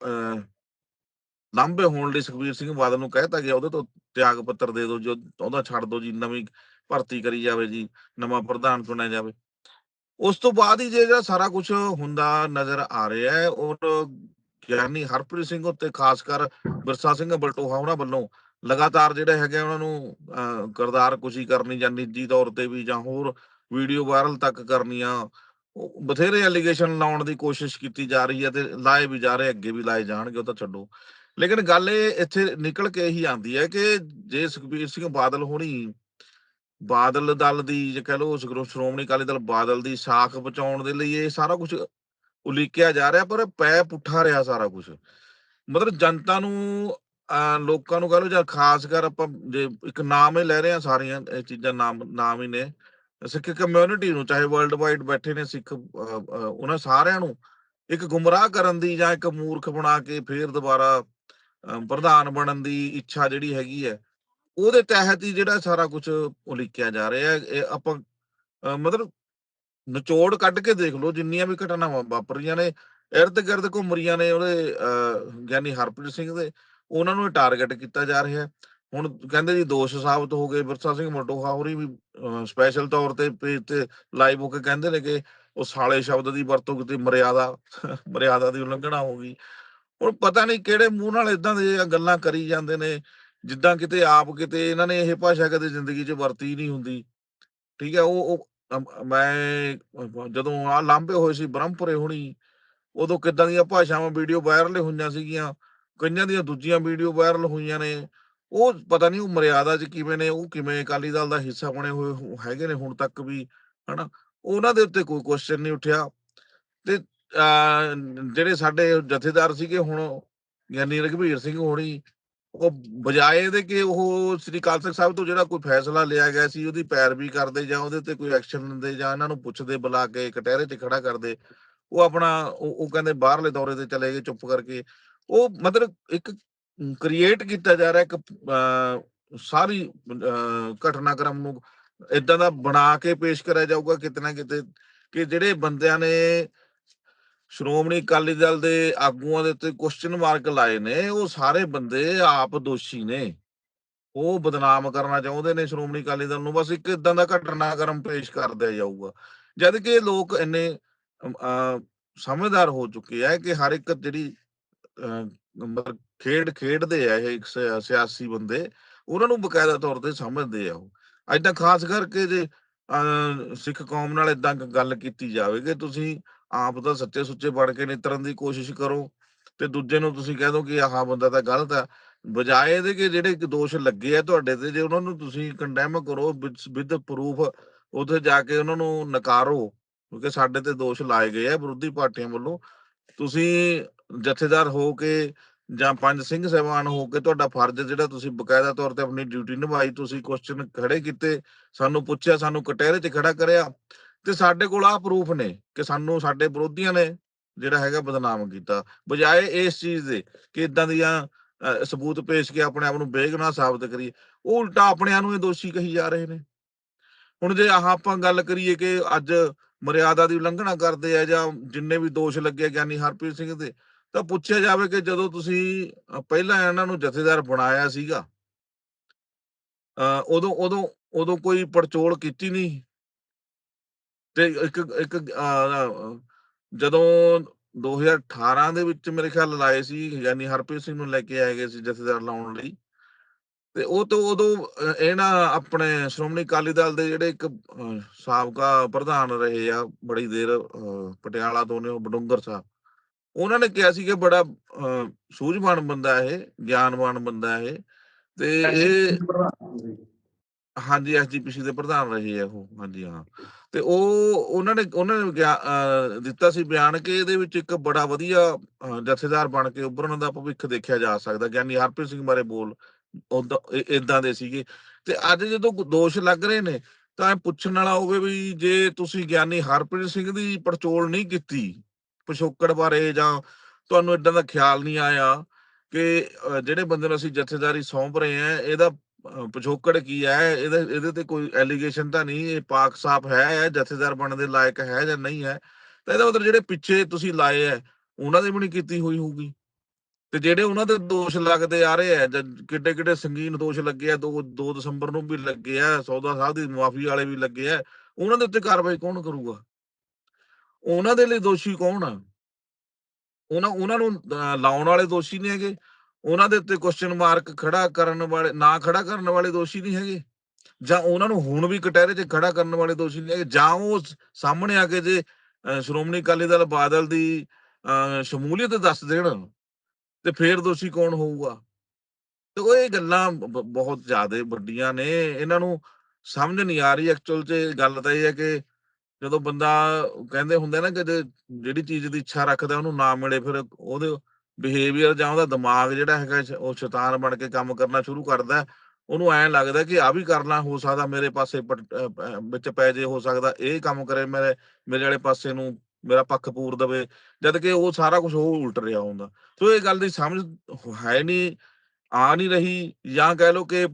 ਅਹ ਹੋਣ ਲਈ ਸੁਖਬੀਰ ਸਿੰਘ ਬਾਦਲ ਨੂੰ ਕਹਿਤਾ ਗਿਆ, ਉਹਦੇ ਤੋਂ ਤਿਆਗ ਪੱਤਰ ਦੇ ਦਿਓ, ਜੋ ਉਹਦਾ ਛੱਡ ਦਿਓ ਜੀ, ਨਵੀਂ ਭਰਤੀ ਕਰੀ ਜਾਵੇ ਜੀ, ਨਵਾਂ ਪ੍ਰਧਾਨ ਚੁਣਿਆ ਜਾਵੇ। ਉਸ ਤੋਂ ਬਾਅਦ ਹੀ ਜੇ ਜਿਹੜਾ ਸਾਰਾ ਕੁਝ ਹੁੰਦਾ ਨਜ਼ਰ ਆ ਰਿਹਾ ਹੈ ਔਰ ਗਿਆਨੀ ਹਰਪ੍ਰੀਤ ਸਿੰਘ ਉੱਤੇ, ਖਾਸ ਕਰ ਬਿਰਸਾ ਸਿੰਘ ਬਲਟੋਹਾ ਉਹਨਾਂ ਵੱਲੋਂ ਲਗਾਤਾਰ ਜਿਹੜੇ ਹੈਗੇ ਉਹਨਾਂ ਨੂੰ ਅਹ, ਕੁਸ਼ੀ ਕਰਨੀ ਜਾਂ ਨਿੱਜੀ ਤੌਰ ਤੇ ਵੀ ਜਾਂ ਹੋਰ ਵੀਡੀਓ ਵਾਇਰਲ ਤੱਕ ਕਰਨੀਆਂ ਬਥੇਰੇ ਐਲੀਗੇਸ਼ਨ ਲਾਉਣ ਦੀ ਕੋਸ਼ਿਸ਼ ਕੀਤੀ ਜਾ ਰਹੀ ਹੈ ਤੇ ਲਾਏ ਵੀ ਜਾ ਰਹੇ ਅੱਗੇ ਵੀ ਲਾਏ ਜਾਣਗੇ ਉਹ ਤਾਂ ਛੱਡੋ। ਲੇਕਿਨ ਗੱਲ ਇਹ ਇੱਥੇ ਨਿਕਲ ਕੇ ਇਹੀ ਆਉਂਦੀ ਹੈ ਕਿ ਜੇ ਸੁਖਬੀਰ ਸਿੰਘ ਬਾਦਲ ਹੋਣੀ ਬਾਦਲ ਦਲ ਦੀ ਜੇ ਕਹ ਲਓ ਸ਼੍ਰੋਮਣੀ ਅਕਾਲੀ ਦਲ ਬਾਦਲ ਦੀ ਸਾਖ ਬਚਾਉਣ ਦੇ ਲਈ ਇਹ ਸਾਰਾ ਕੁਝ ਉਲੀਕਿਆ ਜਾ ਰਿਹਾ ਪਰ ਪੈ ਪੁੱਠਾ ਰਿਹਾ ਸਾਰਾ ਕੁਝ ਮਤਲਬ ਜਨਤਾ ਨੂੰ ਲੋਕਾਂ ਨੂੰ ਕਹ ਲਓ ਜਾਂ ਖਾਸ ਕਰ ਆਪਾਂ ਜੇ ਇੱਕ ਨਾਮ ਹੀ ਲੈ ਰਹੇ ਆ ਸਾਰੀਆਂ ਇਹ ਚੀਜ਼ਾਂ ਨਾਮ ਨਾਮ ਹੀ ਨੇ। ਸਿੱਖ ਕਮਿਊਨਿਟੀ ਨੂੰ ਚਾਹੇ ਵਰਲਡ ਵਾਈਡ ਬੈਠੇ ਨੇ ਸਿੱਖ ਉਹਨਾਂ ਸਾਰਿਆਂ ਨੂੰ ਇੱਕ ਗੁੰਮਰਾਹ ਕਰਨ ਦੀ ਜਾਂ ਇੱਕ ਮੂਰਖ ਬਣਾ ਕੇ ਫੇਰ ਦੁਬਾਰਾ ਪ੍ਰਧਾਨ ਬਣਨ ਦੀ ਇੱਛਾ ਜਿਹੜੀ ਹੈਗੀ ਹੈ ਉਹਦੇ ਤਹਿਤ ਹੀ ਜਿਹੜਾ ਸਾਰਾ ਕੁਝ ਉਲੀਕਿਆ ਜਾ ਰਿਹਾ ਹੈ। ਆਪਾਂ ਮਤਲਬ ਨਿਚੋੜ ਕੱਢ ਕੇ ਦੇਖ ਲਓ ਜਿੰਨੀਆਂ ਵੀ ਘਟਨਾਵਾਂ ਵਾਪਰੀਆਂ ਨੇ ਇਰਦ ਗਿਰਦ ਘੁੰਮ ਰਹੀਆਂ ਨੇ ਉਹਦੇ ਅਹ, ਗਿਆਨੀ ਹਰਪ੍ਰੀਤ ਸਿੰਘ ਦੇ। ਉਹਨਾਂ ਨੂੰ ਟਾਰਗੇਟ ਕੀਤਾ ਜਾ ਰਿਹਾ ਹੈ। ਹੁਣ ਕਹਿੰਦੇ ਜੀ ਦੋਸ਼ ਸਾਬਤ ਹੋ ਗਏ, ਬਿਰਸਾ ਸਿੰਘ ਮਟੋਹਾ ਹੋਰੀ ਵੀ ਸਪੈਸ਼ਲ ਤੌਰ ਤੇ ਪੇਜ ਤੇ ਲਾਈਵ ਹੋ ਕੇ ਕਹਿੰਦੇ ਨੇ ਕਿ ਉਹ ਸਾਲੇ ਸ਼ਬਦ ਦੀ ਵਰਤੋਂ ਕੀਤੀ, ਮਰਿਆਦਾ ਮਰਿਆਦਾ ਦੀ ਉਲੰਘਣਾ ਹੋ ਗਈ। ਹੁਣ ਪਤਾ ਨਹੀਂ ਕਿਹੜੇ ਮੂੰਹ ਨਾਲ ਇਦਾਂ ਦੀਆਂ ਗੱਲਾਂ ਕਰੀ ਜਾਂਦੇ ਨੇ, ਜਿੱਦਾਂ ਕਿਤੇ ਆਪ ਕਿਤੇ ਇਹਨਾਂ ਨੇ ਇਹ ਭਾਸ਼ਾ ਕਦੇ ਜ਼ਿੰਦਗੀ 'ਚ ਵਰਤੀ ਨਹੀਂ ਹੁੰਦੀ। ਠੀਕ ਹੈ, ਉਹ ਮੈਂ, ਜਦੋਂ ਆ ਲਾਂਭੇ ਹੋਏ ਸੀ ਬ੍ਰਹਮਪੁਰੇ ਹੁਣੀ, ਉਦੋਂ ਕਿੱਦਾਂ ਦੀਆਂ ਭਾਸ਼ਾਵਾਂ ਵੀਡੀਓ ਵਾਇਰਲ ਹੋਈਆਂ ਸੀਗੀਆਂ। ਕਈਆਂ ਦੀਆਂ ਦੂਜੀਆਂ ਵੀਡੀਓ ਵਾਇਰਲ ਹੋਈਆਂ ਨੇ, ਉਹ ਪਤਾ ਨਹੀਂ ਉਹ ਮਰਿਆਦਾ 'ਚ ਕਿਵੇਂ ਨੇ, ਉਹ ਕਿਵੇਂ ਅਕਾਲੀ ਦਲ ਦਾ ਹਿੱਸਾ ਬਣੇ ਹੋਏ ਹੈਗੇ ਨੇ ਹੁਣ ਤੱਕ ਵੀ, ਹਨਾ? ਉਹਨਾਂ ਦੇ ਉੱਤੇ ਕੋਈ ਕੁਐਸਚਨ ਨਹੀਂ ਉੱਠਿਆ। ਤੇ ਜਿਹੜੇ ਸਾਡੇ ਜਥੇਦਾਰ ਸੀਗੇ ਹੁਣ, ਯਾਨੀ ਰਘਵੀਰ ਸਿੰਘ ਹੋਣੀ, ਉਹ ਬਜਾਏ ਦੇ ਕਿ ਉਹ ਸ੍ਰੀ ਅਕਾਲ ਤਖਤ ਸਾਹਿਬ ਤੋਂ ਜਿਹੜਾ ਕੋਈ ਫੈਸਲਾ ਲਿਆ ਗਿਆ ਸੀ, ਉਹਦੀ ਪੈਰਵੀ ਕਰਦੇ ਜਾਂ ਉਹਦੇ ਤੇ ਕੋਈ ਐਕਸ਼ਨ ਲੈਂਦੇ ਜਾਂ ਇਹਨਾਂ ਨੂੰ ਪੁੱਛਦੇ, ਬੁਲਾ ਕੇ ਕਟਹਿਰੇ 'ਚ ਖੜਾ ਕਰਦੇ, ਉਹ ਆਪਣਾ ਉਹ ਕਹਿੰਦੇ ਬਾਹਰਲੇ ਦੌਰੇ ਤੇ ਚਲੇ ਗਏ ਚੁੱਪ ਕਰਕੇ। ਉਹ ਮਤਲਬ ਇੱਕ ਕ੍ਰੀਏਟ ਕੀਤਾ ਜਾ ਰਿਹਾ ਇੱਕ ਸਾਰੀ ਘਟਨਾਕ੍ਰਮ ਨੂੰ ਇਦਾਂ ਦਾ ਬਣਾ ਕੇ ਪੇਸ਼ ਕਰਿਆ ਜਾਊਗਾ ਕਿਤੇ ਕਿਤੇ ਕਿ ਜਿਹੜੇ ਬੰਦਿਆਂ ਨੇ ਸ਼੍ਰੋਮਣੀ ਅਕਾਲੀ ਦਲ ਦੇ ਆਗੂਆਂ ਦੇ ਉੱਤੇ ਕੁਐਸਚਨ ਮਾਰਕ ਲਾਏ ਨੇ ਉਹ ਸਾਰੇ ਬੰਦੇ ਆਪ ਦੋਸ਼ੀ ਨੇ। ਉਹ ਬਦਨਾਮ ਕਰਨਾ ਚਾਹੁੰਦੇ ਨੇ ਸ਼੍ਰੋਮਣੀ ਅਕਾਲੀ ਦਲ ਨੂੰ ਬਸ ਇੱਕ ਇਦਾਂ ਦਾ ਘਟਨਾਕ੍ਰਮ ਪੇਸ਼ ਕਰ ਦਿਆ ਜਾਊਗਾ। ਜਦ ਕਿ ਲੋਕ ਇੰਨੇ ਅਹ, ਸਮਝਦਾਰ ਹੋ ਚੁੱਕੇ ਆ ਕਿ ਹਰ ਇੱਕ ਜਿਹੜੀ ਮਤਲਬ ਖੇਡ ਖੇਡਦੇ ਆ ਇਹ ਸਿਆਸੀ ਬੰਦੇ, ਉਹਨਾਂ ਨੂੰ ਬਕਾਇਦਾ ਤੌਰ ਤੇ ਸਮਝਦੇ ਆ ਉਹ। ਏਦਾਂ ਖਾਸ ਕਰਕੇ ਜੇ ਸਿੱਖ ਕੌਮ ਨਾਲ ਏਦਾਂ ਗੱਲ ਕੀਤੀ ਜਾਵੇ ਕਿ ਤੁਸੀਂ ਆਪ ਤਾਂ ਸੱਚੇ ਸੁੱਚੇ ਬਣ ਕੇ ਨਿਤਰਨ ਦੀ ਕੋਸ਼ਿਸ਼ ਕਰੋ ਤੇ ਦੂਜੇ ਨੂੰ ਤੁਸੀਂ ਕਹਿ ਦੋ ਕਿ ਆਹ ਬੰਦਾ ਤਾਂ ਗਲਤ ਆ। ਬਜਾਏ ਦੇ ਕਿ ਜਿਹੜੇ ਦੋਸ਼ ਲੱਗੇ ਆ ਤੁਹਾਡੇ ਤੇ, ਜੇ ਉਹਨਾਂ ਨੂੰ ਤੁਸੀਂ ਕੰਡੈਮ ਕਰੋ, ਵਿਦ ਪ੍ਰੂਫ ਉੱਥੇ ਜਾ ਕੇ ਉਹਨਾਂ ਨੂੰ ਨਕਾਰੋ, ਕਿਉਂਕਿ ਸਾਡੇ ਤੇ ਦੋਸ਼ ਲਾਏ ਗਏ ਆ ਵਿਰੋਧੀ ਪਾਰਟੀਆਂ ਵੱਲੋਂ, ਤੁਸੀਂ ਜਥੇਦਾਰ ਹੋ ਕੇ ਜਾਂ ਪੰਜ ਸਿੰਘ ਸਾਹਿਬਾਨ ਹੋ ਕੇ ਤੁਹਾਡਾ ਫਰਜ਼ ਜਿਹੜਾ ਤੁਸੀਂ ਬਕਾਇਦਾ ਤੌਰ ਤੇ ਆਪਣੀ ਡਿਊਟੀ ਨਿਭਾਈ, ਤੁਸੀਂ ਕੁਐਸਚਨ ਖੜੇ ਕੀਤੇ, ਸਾਨੂੰ ਪੁੱਛਿਆ, ਸਾਨੂੰ ਕਟਹਿਰੇ 'ਚ ਖੜਾ ਕਰਿਆ ਤੇ ਸਾਡੇ ਕੋਲ ਆ ਪ੍ਰੂਫ ਨੇ ਕਿ ਸਾਨੂੰ, ਸਾਡੇ ਵਿਰੋਧੀਆਂ ਨੇ ਜਿਹੜਾ ਹੈਗਾ ਬਦਨਾਮ ਕੀਤਾ। ਬਜਾਏ ਇਸ ਚੀਜ਼ ਦੇ ਕਿ ਇਦਾਂ ਦੀਆਂ ਸਬੂਤ ਪੇਸ਼ ਕੇ ਆਪਣੇ ਆਪ ਨੂੰ ਬੇਗੁਨਾਹ ਸਾਬਤ ਕਰੀਏ। ਉਹ ਉਲਟਾ ਆਪਣਿਆਂ ਨੂੰ ਇਹ ਦੋਸ਼ੀ ਕਹੀ ਜਾ ਰਹੇ ਨੇ। ਹੁਣ ਜੇ ਆਹ ਆਪਾਂ ਗੱਲ ਕਰੀਏ ਕਿ ਅੱਜ ਮਰਿਆਦਾ ਦੀ ਉਲੰਘਣਾ ਕਰਦੇ ਆ ਜਾਂ ਜਿੰਨੇ ਵੀ ਦੋਸ਼ ਲੱਗੇ ਗਿਆਨੀ ਹਰਪ੍ਰੀਤ ਸਿੰਘ ਦੇ ਤਾਂ ਪੁੱਛਿਆ ਜਾਵੇ ਕਿ ਜਦੋਂ ਤੁਸੀਂ ਪਹਿਲਾਂ ਇਹਨਾਂ ਨੂੰ ਜਥੇਦਾਰ ਬਣਾਇਆ ਸੀਗਾ ਉਦੋਂ ਉਦੋਂ ਉਦੋਂ ਕੋਈ ਪੜਚੋਲ ਕੀਤੀ ਨਹੀਂ? ਤੇ ਇੱਕ ਇੱਕ ਅ, ਜਦੋਂ 2018 ਦੇ ਵਿੱਚ ਮੇਰੇ ਖਿਆਲ ਲਾਏ ਸੀ ਯਾਨੀ ਹਰਪ੍ਰੀਤ ਸਿੰਘ ਨੂੰ ਲੈ ਕੇ ਆਏ ਗਏ ਸੀ ਜਥੇਦਾਰ ਲਾਉਣ ਲਈ ਤੇ ਉਹ ਤੋਂ ਉਦੋਂ ਇਹਨਾਂ ਆਪਣੇ ਸ਼੍ਰੋਮਣੀ ਅਕਾਲੀ ਦਲ ਦੇ ਜਿਹੜੇ ਇੱਕ ਸਾਬਕਾ ਪ੍ਰਧਾਨ ਰਹੇ ਆ ਬੜੀ ਦੇਰ ਅ, ਪਟਿਆਲਾ ਤੋਂ ਨੇ ਉਹ ਬਡੂੰਗਰ ਸਾਹਿਬ ਉਹਨਾਂ ਨੇ ਕਿਹਾ ਸੀ ਕਿ ਬੜਾ ਸੂਝਵਾਨ ਬੰਦਾ ਇਹ ਗਿਆਨਵਾਨ ਬੰਦਾ ਇਹ ਤੇ ਇਹ ਹਾਂਜੀ ਐਸਜੀਪੀਸੀ ਦੇ ਪ੍ਰਧਾਨ ਰਹੇ ਆ ਉਹ ਹਾਂਜੀ ਹਾਂ। ਤੇ ਉਹ ਉਹਨਾਂ ਨੇ ਉਹਨਾਂ ਨੇ ਦਿੱਤਾ ਸੀ ਬਿਆਨ ਕਿ ਇਹਦੇ ਵਿੱਚ ਇੱਕ ਬੜਾ ਵਧੀਆ ਜਥੇਦਾਰ ਬਣ ਕੇ ਉੱਭਰਨ ਦਾ ਭਵਿੱਖ ਦੇਖਿਆ ਜਾ ਸਕਦਾ ਗਿਆਨੀ ਹਰਪ੍ਰੀਤ ਸਿੰਘ ਬਾਰੇ ਬੋਲ ਉਦਾਂ ਇਦਾਂ ਦੇ ਸੀਗੇ। ਤੇ ਅੱਜ ਜਦੋਂ ਦੋਸ਼ ਲੱਗ ਰਹੇ ਨੇ ਤਾਂ ਪੁੱਛਣ ਵਾਲਾ ਹੋਵੇ ਵੀ ਜੇ ਤੁਸੀਂ ਗਿਆਨੀ ਹਰਪ੍ਰੀਤ ਸਿੰਘ ਦੀ ਪੜਚੋਲ ਨਹੀਂ ਕੀਤੀ ਪਿਛੋਕੜ ਬਾਰੇ ਜਾਂ ਤੁਹਾਨੂੰ ਇਦਾਂ ਦਾ ਖਿਆਲ ਨਹੀਂ ਆਇਆ ਕਿ ਜਿਹੜੇ ਬੰਦੇ ਨੂੰ ਅਸੀਂ ਜਥੇਦਾਰੀ ਸੌਂਪ ਰਹੇ ਆ ਇਹਦਾ ਪਿਛੋਕੜ ਕੀ ਹੈ? ਇਹਦੇ ਇਹਦੇ ਤੇ ਕੋਈ ਐਲੀਗੇਸ਼ਨ ਤਾਂ ਨਹੀਂ? ਇਹ ਪਾਕ ਸਾਫ਼ ਹੈ ਜਥੇਦਾਰ ਬਣਨ ਦੇ ਲਾਇਕ ਹੈ ਜਾਂ ਨਹੀਂ ਹੈ? ਤਾਂ ਇਹਦਾ ਮਤਲਬ ਜਿਹੜੇ ਪਿੱਛੇ ਤੁਸੀਂ ਲਾਏ ਹੈ, ਉਹਨਾਂ ਦੀ ਵੀ ਨਹੀਂ ਕੀਤੀ ਹੋਈ ਹੋਊਗੀ। ਤੇ ਜਿਹੜੇ ਉਹਨਾਂ ਦੇ ਦੋਸ਼ ਲੱਗਦੇ ਆ ਰਹੇ ਆ ਕਿੱਡੇ ਕਿੱਡੇ ਸੰਗੀਨ ਦੋਸ਼ ਲੱਗੇ ਆ 2 2 ਦਸੰਬਰ ਨੂੰ ਵੀ ਲੱਗੇ ਆ, ਸੌਦਾ ਸਾਹਿਬ ਦੀ ਮਾਫੀ ਵਾਲੇ ਵੀ ਲੱਗੇ ਆ, ਉਹਨਾਂ ਦੇ ਉੱਤੇ ਕਾਰਵਾਈ ਕੌਣ ਕਰੂਗਾ? ਉਹਨਾਂ ਦੇ ਲਈ ਦੋਸ਼ੀ ਕੌਣ ਆ? ਉਹਨਾਂ ਉਹਨਾਂ ਨੂੰ ਲਾਉਣ ਵਾਲੇ ਦੋਸ਼ੀ ਨਹੀਂ ਹੈਗੇ। ਉਹਨਾਂ ਦੇ ਉੱਤੇ ਕੁਐਸਚਨ ਮਾਰਕ ਖੜਾ ਕਰਨ ਵਾਲੇ ਨਾ ਖੜਾ ਕਰਨ ਵਾਲੇ ਦੋਸ਼ੀ ਨਹੀਂ ਹੈਗੇ। ਜਾਂ ਉਹਨਾਂ ਨੂੰ ਹੁਣ ਵੀ ਕਟਹਿਰੇ 'ਚ ਖੜਾ ਕਰਨ ਵਾਲੇ ਦੋਸ਼ੀ ਨਹੀਂ ਹੈਗੇ। ਜਾਂ ਉਹ ਸਾਹਮਣੇ ਆ ਕੇ ਜੇ ਸ਼੍ਰੋਮਣੀ ਅਕਾਲੀ ਦਲ ਬਾਦਲ ਦੀ ਅਹ, ਸ਼ਮੂਲੀਅਤ ਦੱਸ ਦੇਣ ਤੇ ਫੇਰ ਦੋਸ਼ੀ ਕੌਣ ਹੋਊਗਾ? ਤੇ ਉਹ ਇਹ ਗੱਲਾਂ ਬ- ਬਹੁਤ ਜ਼ਿਆਦਾ ਵੱਡੀਆਂ ਨੇ। ਇਹਨਾਂ ਨੂੰ ਸਮਝ ਨਹੀਂ ਆ ਰਹੀ। ਐਕਚੁਅਲ 'ਚ ਗੱਲ ਤਾਂ ਇਹ ਹੈ ਕਿ ਜਦੋਂ ਬੰਦਾ ਕਹਿੰਦੇ ਹੁੰਦੇ ਨਾ ਕਿ ਜਿਹੜੀ ਚੀਜ਼ ਦੀ ਇੱਛਾ ਰੱਖਦਾ ਉਹਨੂੰ ਨਾ ਮਿਲੇ, ਫਿਰ ਉਹਦੇ ਬਿਹੇਵੀਅਰ ਜਾਂ ਉਹਦਾ ਦਿਮਾਗ ਜਿਹੜਾ ਹੈਗਾ ਉਹ ਸ਼ੈਤਾਨ ਬਣ ਕੇ ਕੰਮ ਕਰਨਾ ਸ਼ੁਰੂ ਕਰਦਾ। ਉਹਨੂੰ ਐਂ ਲੱਗਦਾ ਕਿ ਆ ਵੀ ਕਰਨਾ ਹੋ ਸਕਦਾ, ਮੇਰੇ ਪਾਸੇ ਵਿੱਚ ਪੈ ਜੇ, ਹੋ ਸਕਦਾ, ਇਹ ਕੰਮ ਕਰੇ, ਮੇਰੇ ਮੇਰੇ ਵਾਲੇ ਪਾਸੇ ਨੂੰ ਮੇਰਾ ਪੱਖ ਪੂਰ ਦਵੇ। ਜਦ ਕਿ ਉਹ ਸਾਰਾ ਕੁਝ ਉਹ ਉਲਟ ਰਿਹਾ ਹੁੰਦਾ। ਸੋ ਇਹ ਗੱਲ ਦੀ ਸਮਝ ਹੈ ਨਹੀਂ, ਆ ਨਹੀਂ ਰਹੀ, ਜਾਂ ਕਹਿ ਲੋ ਕਿ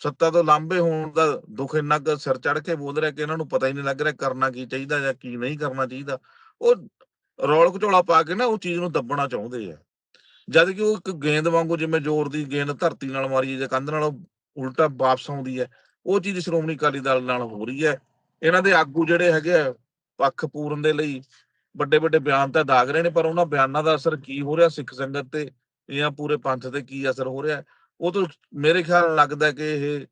ਸੱਤਾ ਤੋਂ ਲਾਂਭੇ ਹੋਣ ਦਾ ਦੁੱਖ ਇੰਨਾ ਕੁ ਸਿਰ ਚੜ ਕੇ ਬੋਲ ਰਿਹਾ ਕਿ ਇਹਨਾਂ ਨੂੰ ਪਤਾ ਹੀ ਨਹੀਂ ਲੱਗ ਰਿਹਾ ਕਰਨਾ ਕੀ ਚਾਹੀਦਾ ਜਾਂ ਕੀ ਨਹੀਂ ਕਰਨਾ ਚਾਹੀਦਾ। ਉਹ ਰੌਲ ਘਚੋਲਾ ਪਾ ਕੇ ਨਾ ਉਹ ਚੀਜ਼ ਨੂੰ ਦੱਬਣਾ ਚਾਹੁੰਦੇ ਆ। ਜਦ ਕਿ ਉਹ ਇੱਕ ਗੇਂਦ ਵਾਂਗੂ ਜਿਵੇਂ ਜ਼ੋਰ ਦੀ ਗੇਂਦ ਧਰਤੀ ਨਾਲ ਮਾਰੀ ਜਾਂ ਕੰਧ ਨਾਲ ਉਲਟਾ ਵਾਪਸ ਆਉਂਦੀ ਹੈ, ਉਹ ਚੀਜ਼ ਸ਼੍ਰੋਮਣੀ ਅਕਾਲੀ ਦਲ ਨਾਲ ਹੋ ਰਹੀ ਹੈ। ਇਹਨਾਂ ਦੇ ਆਗੂ ਜਿਹੜੇ ਹੈਗੇ ਆ ਪੱਖ ਪੂਰਨ ਦੇ ਲਈ ਵੱਡੇ ਵੱਡੇ ਬਿਆਨ ਤਾਂ ਦਾਗ ਰਹੇ ਨੇ, ਪਰ ਉਹਨਾਂ ਬਿਆਨਾਂ ਦਾ ਅਸਰ ਕੀ ਹੋ ਰਿਹਾ ਸਿੱਖ ਸੰਗਤ ਤੇ ਜਾਂ ਪੂਰੇ ਪੰਥ ਤੇ ਕੀ ਅਸਰ ਹੋ ਰਿਹਾ? ਉਹ ਤੋਂ ਮੇਰੇ ਖਿਆਲ ਲੱਗਦਾ ਕਿ ਇਹ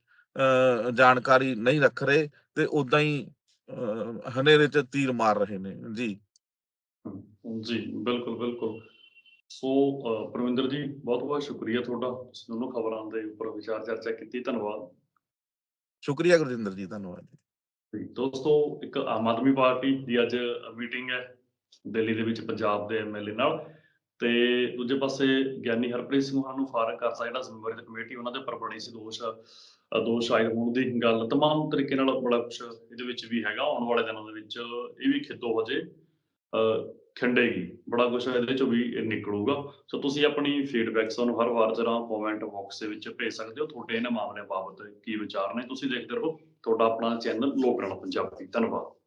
ਜਾਣਕਾਰੀ ਨਹੀਂ ਰੱਖ ਰਹੇ ਤੇ ਉਦਾਂ ਹੀ ਹਨੇਰੇ 'ਚ ਤੀਰ ਮਾਰ ਰਹੇ ਨੇ। ਜੀ। ਜੀ ਬਿਲਕੁਲ ਬਿਲਕੁਲ। ਸੋ ਪਰਵਿੰਦਰ ਜੀ ਬਹੁਤ ਬਹੁਤ ਸ਼ੁਕਰੀਆ ਤੁਹਾਡਾ। ਤੁਸੀਂ ਦੋਨੋਂ ਖਬਰਾਂ ਦੇ ਉੱਪਰ ਵਿਚਾਰ ਚਰਚਾ ਕੀਤੀ ਧੰਨਵਾਦ। ਸ਼ੁਕਰੀਆ ਗੁਰਜਿੰਦਰ ਜੀ ਧੰਨਵਾਦ ਜੀ, ਦੋਸਤੋ ਇੱਕ ਆਮ ਆਦਮੀ ਪਾਰਟੀ ਦੀ ਅੱਜ ਮੀਟਿੰਗ ਹੈ ਦਿੱਲੀ ਦੇ ਵਿੱਚ ਪੰਜਾਬ ਦੇ ਐਮਐਲਏ ਨਾਲ। ਤੇ ਦੂਜੇ ਪਾਸੇ ਗਿਆਨੀ ਹਰਪ੍ਰੀਤ ਸਿੰਘ ਉਹਨਾਂ ਨੂੰ ਫਾਰਗ ਕਰਤਾ ਜਿਹੜਾ ਜ਼ਿੰਮੇਵਾਰੀ ਕਮੇਟੀ ਉਹਨਾਂ ਦੇ ਉੱਪਰ ਬਣੀ ਸੀ ਦੋਸ਼ ਦੋਸ਼ ਆਏ ਹੋਣ ਦੀ ਗੱਲ। ਤਮਾਮ ਤਰੀਕੇ ਨਾਲ ਬੜਾ ਕੁਛ ਇਹਦੇ ਵਿੱਚ ਵੀ ਹੈਗਾ ਆਉਣ ਵਾਲੇ ਦਿਨਾਂ ਦੇ ਵਿੱਚ ਇਹ ਵੀ ਖਿੱਦੋ ਹੋ ਜੇ ਅ, ਖਿੰਡੇਗੀ। ਬੜਾ ਕੁਛ ਇਹਦੇ ਚੋਂ ਵੀ ਨਿਕਲੂਗਾ। ਸੋ ਤੁਸੀਂ ਆਪਣੀ ਫੀਡਬੈਕ ਸਾਨੂੰ ਹਰ ਵਾਰ ਜਰਾ ਕਮੈਂਟ ਬਾਕਸ ਦੇ ਵਿੱਚ ਭੇਜ ਸਕਦੇ ਹੋ। ਤੁਹਾਡੇ ਇਹਨਾਂ ਮਾਮਲਿਆਂ ਬਾਬਤ ਕੀ ਵਿਚਾਰ ਨੇ ਤੁਸੀਂ ਦੇਖਦੇ ਰਹੋ। ਤੁਹਾਡਾ ਆਪਣਾ ਚੈਨਲ ਲੋਕ ਨਾਲ ਪੰਜਾਬੀ। ਧੰਨਵਾਦ।